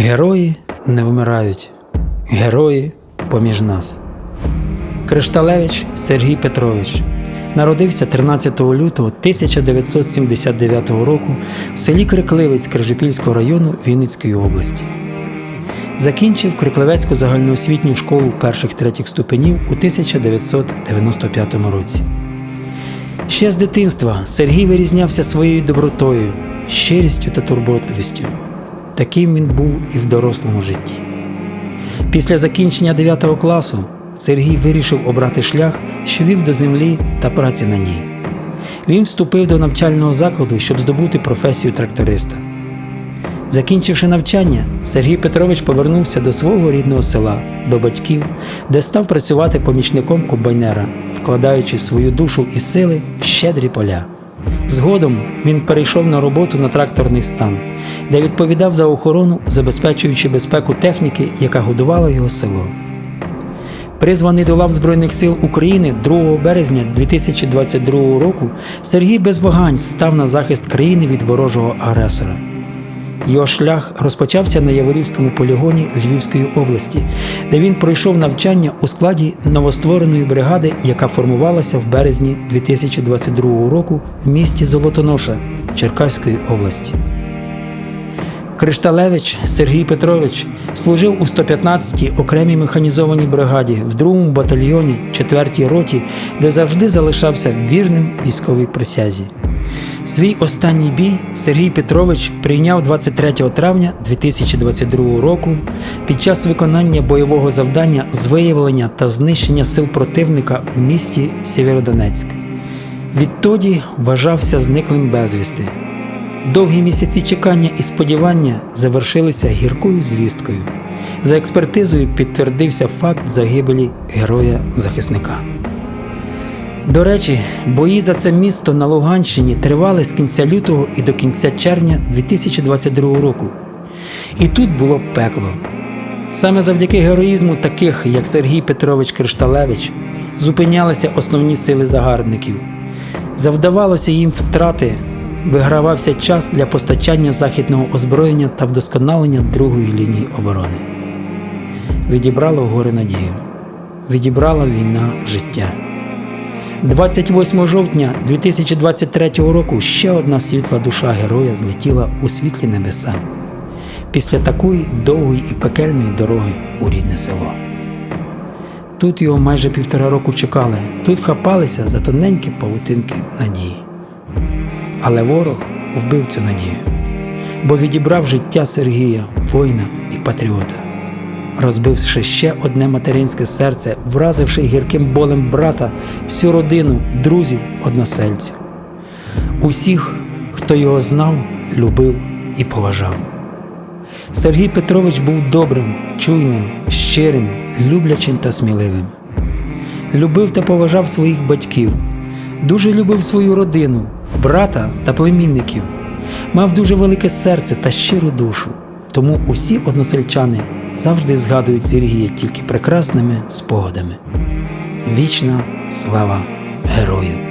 Герої не вмирають, герої поміж нас. Кришталевич Сергій Петрович народився 13 лютого 1979 року в селі Крикливець Крижопільського району Вінницької області. Закінчив Крикливецьку загальноосвітню школу перших третіх ступенів у 1995 році. Ще з дитинства Сергій вирізнявся своєю добротою, щирістю та турботливістю. Таким він був і в дорослому житті. Після закінчення 9 класу Сергій вирішив обрати шлях, що вів до землі та праці на ній. Він вступив до навчального закладу, щоб здобути професію тракториста. Закінчивши навчання, Сергій Петрович повернувся до свого рідного села, до батьків, де став працювати помічником комбайнера, вкладаючи свою душу і сили в щедрі поля. Згодом він перейшов на роботу на тракторний стан, де відповідав за охорону, забезпечуючи безпеку техніки, яка годувала його село. Призваний до лав Збройних сил України 2 березня 2022 року, Сергій без вагань став на захист країни від ворожого агресора. Його шлях розпочався на Яворівському полігоні Львівської області, де він пройшов навчання у складі новоствореної бригади, яка формувалася в березні 2022 року в місті Золотоноша Черкаської області. Кришталевич Сергій Петрович служив у 115-й окремій механізованій бригаді в 2-му батальйоні 4-й роті, де завжди залишався вірним військовій присязі. Свій останній бій Сергій Петрович прийняв 23 травня 2022 року під час виконання бойового завдання з виявлення та знищення сил противника в місті Сєвєродонецьк. Відтоді вважався зниклим безвісти. Довгі місяці чекання і сподівання завершилися гіркою звісткою. За експертизою підтвердився факт загибелі героя-захисника. До речі, бої за це місто на Луганщині тривали з кінця лютого і до кінця червня 2022 року. І тут було пекло. Саме завдяки героїзму таких, як Сергій Петрович Кришталевич, зупинялися основні сили загарбників. Завдавалося їм втрати, вигравався час для постачання західного озброєння та вдосконалення другої лінії оборони. Відібрало горе надію, відібрала війна життя. 28 жовтня 2023 року ще одна світла душа героя злетіла у світлі небеса після такої довгої і пекельної дороги у рідне село. Тут його майже півтора року чекали, тут хапалися за тоненькі павутинки надії. Але ворог вбив цю надію, бо відібрав життя Сергія, воїна і патріота розбивши ще одне материнське серце, вразивши гірким болем брата, всю родину, друзів, односельців, усіх, хто його знав, любив і поважав. Сергій Петрович був добрим, чуйним, щирим, люблячим та сміливим. Любив та поважав своїх батьків, дуже любив свою родину, брата та племінників, мав дуже велике серце та щиру душу. Тому усі односельчани завжди згадують Сергія тільки прекрасними спогадами. Вічна слава герою!